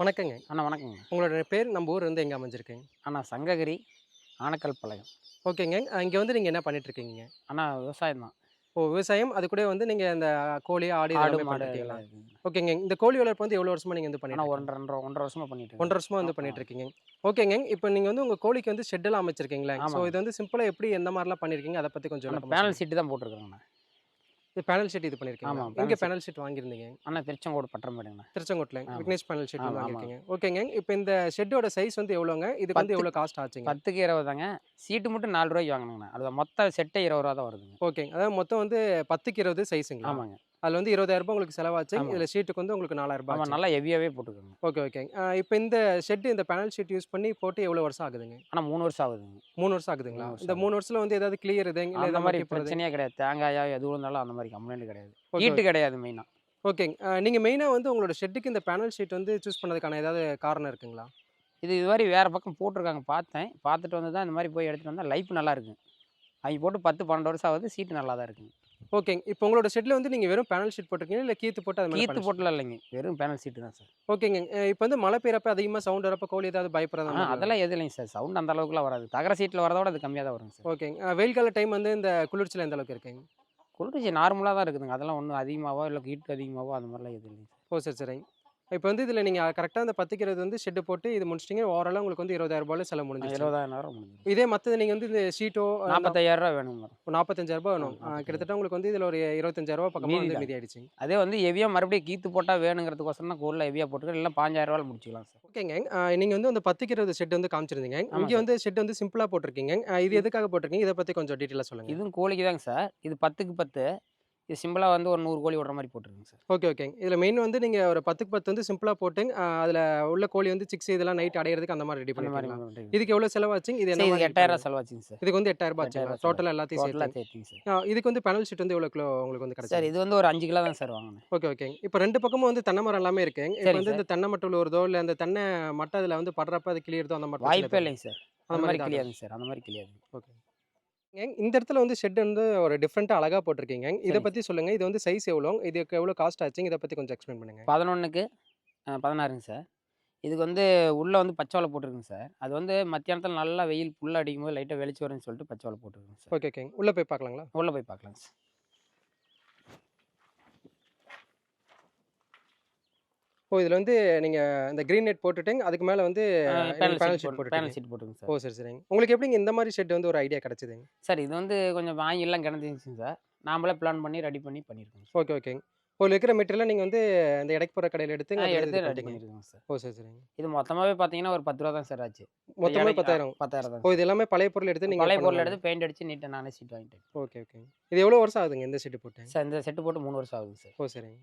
வணக்கங்க. அண்ணா வணக்கங்க. உங்களோட பேர் நம்ம ஊர் வந்து எங்கே அமைஞ்சிருக்குங்க? அண்ணா சங்ககிரி ஆனக்கல் பாளையம். ஓகேங்க. இங்கே வந்து நீங்கள் என்ன பண்ணிட்டு இருக்கீங்க? அண்ணா விவசாயம் தான். ஓ விவசாயம்? அது கூட வந்து நீங்கள் இந்த கோழி ஆடு ஆடு எல்லாமே மாடு பண்ணிருக்கீங்களா எல்லாம் இருக்குங்க. ஓகேங்க. இந்த கோழி வளர்ப்பு வந்து எவ்வளோ வருஷமா நீங்கள் வந்து பண்ணிட்டு ஒன்றரை ரெண்டரை ஒன்றரை வருஷமா பண்ணிட்டு. ஒன்றரை வருஷமா வந்து பண்ணிட்டு. இருக்கீங்க. ஓகேங்க. இப்போ நீங்கள் வந்து உங்கள் கோழிக்கு வந்து ஷெட்டெல்லாம் அமைச்சிருக்கீங்களா. ஸோ. இது வந்து சிம்பிளாக எப்படி எந்த மாதிரிலாம் பண்ணியிருக்கீங்க அதை பற்றி கொஞ்சம் பேனல். சீட்டு தான் போட்டிருக்காங்கண்ணா இது பேனல் ஷீட் இது பண்ணியிருக்கீங்க ஆமா, எங்கே panel sheet. பேனல் ஷீட் வாங்கியிருந்தீங்க? அண்ணா திருச்செங்கோடு பட்டரம்பேடுங்கண்ணா திருச்செங்கோட்டில். Vignesh panel sheet. வாங்கியிருக்கீங்க. ஓகேங்க இப்போ இந்த ஷெட்டோட சைஸ் வந்து எவ்வளோங்க? இதுக்கு வந்து எவ்வளோ காஸ்ட் ஆச்சுங்க? பத்துக்கு இருபது தாங்க. சீட்டு மட்டும் நாலு ரூபாய்க்கு வாங்கினாங்கண்ணா. அது மொத்த செட்டே இருபது ரூபா தான் வருதுங்க. ஓகேங்க அதாவது மொத்தம் வந்து பத்துக்கு இருபது சைஸுங்களா ஆமாங்க. அதில் வந்து இருபதாயிரம் ரூபாய் உங்களுக்கு செலவாச்சு. இதில் ஷீட்டுக்கு வந்து உங்களுக்கு நாலாயிரம் ரூபாய். நல்லா ஹெவியாகவே போட்டுருக்காங்க ஓகே ஓகே. இப்போ இந்த ஷெட் இந்த பேனல் ஷீட் யூஸ் பண்ணி போட்டு எவ்வளோ வருஷம் ஆகுதுங்க? ஆனால் மூணு வருஷம் ஆகுதுங்க. மூணு வருஷம் ஆகுதுங்களா? இந்த மூணு வருஷத்துல வந்து ஏதாவது கிளியர் இதுங்க அந்த ஏதாவது மாதிரி பிரச்சனையே கிடையாது. தேங்காயா எது இருந்தாலும் அந்த மாதிரி கம்ப்ளைண்ட் கிடையாது. ஹீட்டு கிடையாது மெயினாக ஓகேங்க. நீங்கள் மெயினாக வந்து உங்களோட ஷெட்டுக்கு இந்த பேனல் ஷீட் வந்து சூஸ் பண்ணதுக்கான ஏதாவது காரணம் இருக்குங்களா? இது இது மாதிரி வேறு பக்கம் போட்டிருக்காங்க. பார்த்தேன். பார்த்துட்டு வந்து தான் இந்த மாதிரி போய் எடுத்துகிட்டு வந்தால் லைஃப் நல்லா இருக்குங்க. அவங்க போட்டு பத்து பன்னெண்டு வருஷம் ஆகுது. சீட்டு நல்லா தான் இருக்குங்க. ஓகேங்க. இப்போ உங்களோட ஷெட்டில் வந்து நீங்கள் வெறும் பேனல் ஷீட் போட்டிருக்கீங்க இல்லை கீத்து போட்டு அது கீத்து போட்டுலாம் இல்லைங்க. வெறும் பேனல் சீட்டு தான் சார். ஓகேங்க. இப்போ வந்து மழை பெய்யறப்ப அதிகமாக சவுண்ட் வரப்ப கோழி ஏதாவது பயப்படுறதா அதெல்லாம் எதுவும் இல்லைங்க சார். சவுண்ட் அந்த அளவுக்குலாம் வராது. தகர சீட்டில் வரதை விட அது கம்மியாக தான் வருங்க சார். ஓகேங்க. வெயில் கால டைம் வந்து இந்த குளிர்ச்சியில் எந்த அளவுக்கு இருக்குங்க? குளிர்ச்சி நார்மலாக தான் இருக்குதுங்க. அதெல்லாம் ஒன்றும் அதிகமாகவோ இல்லை ஹீட் அதிகமாகவோ அந்த மாதிரிலாம் எதுவும் இல்லைங்க ஓ சரி சரிங்க. இப்போ வந்து இதில் நீங்கள் கரெக்டாக அந்த பத்துக்கிறது வந்து ஷெட்டு போட்டு இது முடிச்சிட்டிங்க. ஓவராலாக உங்களுக்கு வந்து இருபதாயிரம் ரூபாயில் செலவு முடிஞ்சிச்சு இருபதாயிரம் முடிஞ்சிடும் இதே மற்றது நீங்கள் வந்து இந்த ஷீட்டோ நாற்பத்தாயிரம் ரூபா வேணும் நாற்பத்தஞ்சாயிரம் ரூபாய் வேணும். கிட்டத்தட்ட உங்களுக்கு வந்து இதில் ஒரு இருபத்தஞ்சாயிரம் ரூபாய் பக்கமாக மீதி வந்து. மீதி ஆயிடுச்சு. அதே வந்து ஹெவியாக மறுபடியும் கீத்து போட்டால் வேணுங்கிறதுக்கோசரம் தான் கோலில் ஹெவியாக போட்டுக்க இல்லை பாஞ்சாயிரம் ரூபாய் முடிச்சிக்கலாம் சார். ஓகேங்க நீங்கள் வந்து அந்த பத்துக்கு இருபது ஷெட் வந்து காமிச்சிருந்தீங்க. இங்கே. வந்து ஷெட் வந்து சிம்பிளாக போட்டிருக்கீங்க. இது எதுக்காக போட்டிருக்கீங்க? இதை பற்றி கொஞ்சம் டீட்டெயிலாக சொல்லுங்கள் இதுவும் கோழிக்கு தாங்க சார். இது பத்துக்கு பத்து. இது சிம்பிளாக வந்து ஒரு நூறு கோழி விடுற மாதிரி போட்டுருக்குங்க சார். ஓகே ஓகேங்க இதில் மெயின் வந்து நீங்கள் ஒரு பத்துக்கு பத்து வந்து சிம்பிளாக போட்டு அதில் உள்ள கோழி வந்து சிக்ஸ் இதெல்லாம் நைட் அடையிறதுக்கு அந்த மாதிரி ரெடி அந்த மாதிரி. இதுக்கு எவ்வளோ செலவாச்சுங்க? இது என்ன சரி, எட்டாயிரம்? செலவாச்சுங்க சார். இதுக்கு வந்து எட்டாயிரம் ரூபாய் எட்டாயிரம் ஆச்சுங்களா ரூபாய் டோட்டல் எல்லாத்தையும் டோட்டலாக சேர்த்து. சார். இதுக்கு வந்து பேனல் ஷீட் வந்து எவ்வளோ கிலோ உங்களுக்கு வந்து சார் கிடைச்சி இது வந்து ஒரு அஞ்சு கிலோ தான் சார் வாங்கினேன். Okay okay. இப்போ ரெண்டு பக்கமும் வந்து தென்னை மரம் எல்லாமே இருக்கு. இப்போ வந்து சார். இந்த தென்னை மட்டும் விழுறதோ இல்லை அந்த தென்னை மட்டை அதில் வந்து படுறப்ப அது கிளியறதோ அந்த மாதிரி வாய்ப்பே இல்லைங்க சார். அந்த மாதிரி கிளியாதுங்க சார். அந்த மாதிரி கிளியாது. ஓகே. இந்த இடத்துல வந்து ஷெட் வந்து ஒரு டிஃப்ரெண்ட்டாக அழகாக போட்டிருக்கீங்க. இதை பற்றி சொல்லுங்கள் இது வந்து சைஸ் எவ்வளோ? இதுக்கு எவ்வளோ காஸ்ட் ஆச்சுங்க? இதை பற்றி கொஞ்சம் எக்ஸ்பிளைன் பண்ணுங்க. பதினொன்றுக்கு பதினாறுங்க சார். இதுக்கு வந்து உள்ளே வந்து பச்சை வலை போட்டிருக்குங்க சார். அது வந்து மத்தியானத்தில் நல்லா வெயில் புல்ல அடிக்கும் போது லைட்டாக வெளிச்சு வரும்னு சொல்லிட்டு பச்சை வலை போட்டிருக்குங்க சார். ஓகே ஓகேங்க உள்ளே போய் பார்க்கலாங்களா? உள்ளே போய் பார்க்கலாங்க சார். ஓ இதில் வந்து நீங்கள் இந்த க்ரீன் நெட் போட்டுட்டீங்க. அதுக்கு மேலே வந்து பேனல் ஷீட் போட்டு பேனல் சீட் போட்டுருங்க ஓ சார் சரி சரிங்க. உங்களுக்கு எப்படிங்க இந்த மாதிரி ஷெட் வந்து ஒரு ஐடியா கிடைச்சதுங்க? சார் இது வந்து கொஞ்சம் வாங்கிலாம் கிடந்துச்சுங்க சார். நாமளே பிளான் பண்ணி ரெடி பண்ணி பண்ணியிருக்கோங்க சார். ஓகே ஓகேங்க. இப்போ இருக்கிற மெட்டீரியலாக நீங்கள் வந்து இந்த எடைக்கு போகிற கடையில் எடுத்து எடுத்து ரெடி. பண்ணியிருக்கோங்க சார். ஓ சரி சரிங்க. இது மொத்தமாகவே பார்த்தீங்கன்னா ஒரு பத்து ரூபா தான் சார் ஆச்சு. மொத்தமாக பத்தாயிரம். பத்தாயிரம் தான் ஓ இது எல்லாமே பழைய பொருள் எடுத்து நீங்கள் பழைய பொருள் எடுத்து பெயிண்ட் அடிச்சு நீட்டாக நானே சீட் வாங்கிட்டேன் ஓகே ஓகே இது எவ்வளோ வருஷம் ஆகுதுங்க இந்த ஷெட்டு போட்டு? சார் இந்த செட்டு போட்டு மூணு வருஷம் ஆகுது சார். ஓ சரிங்க.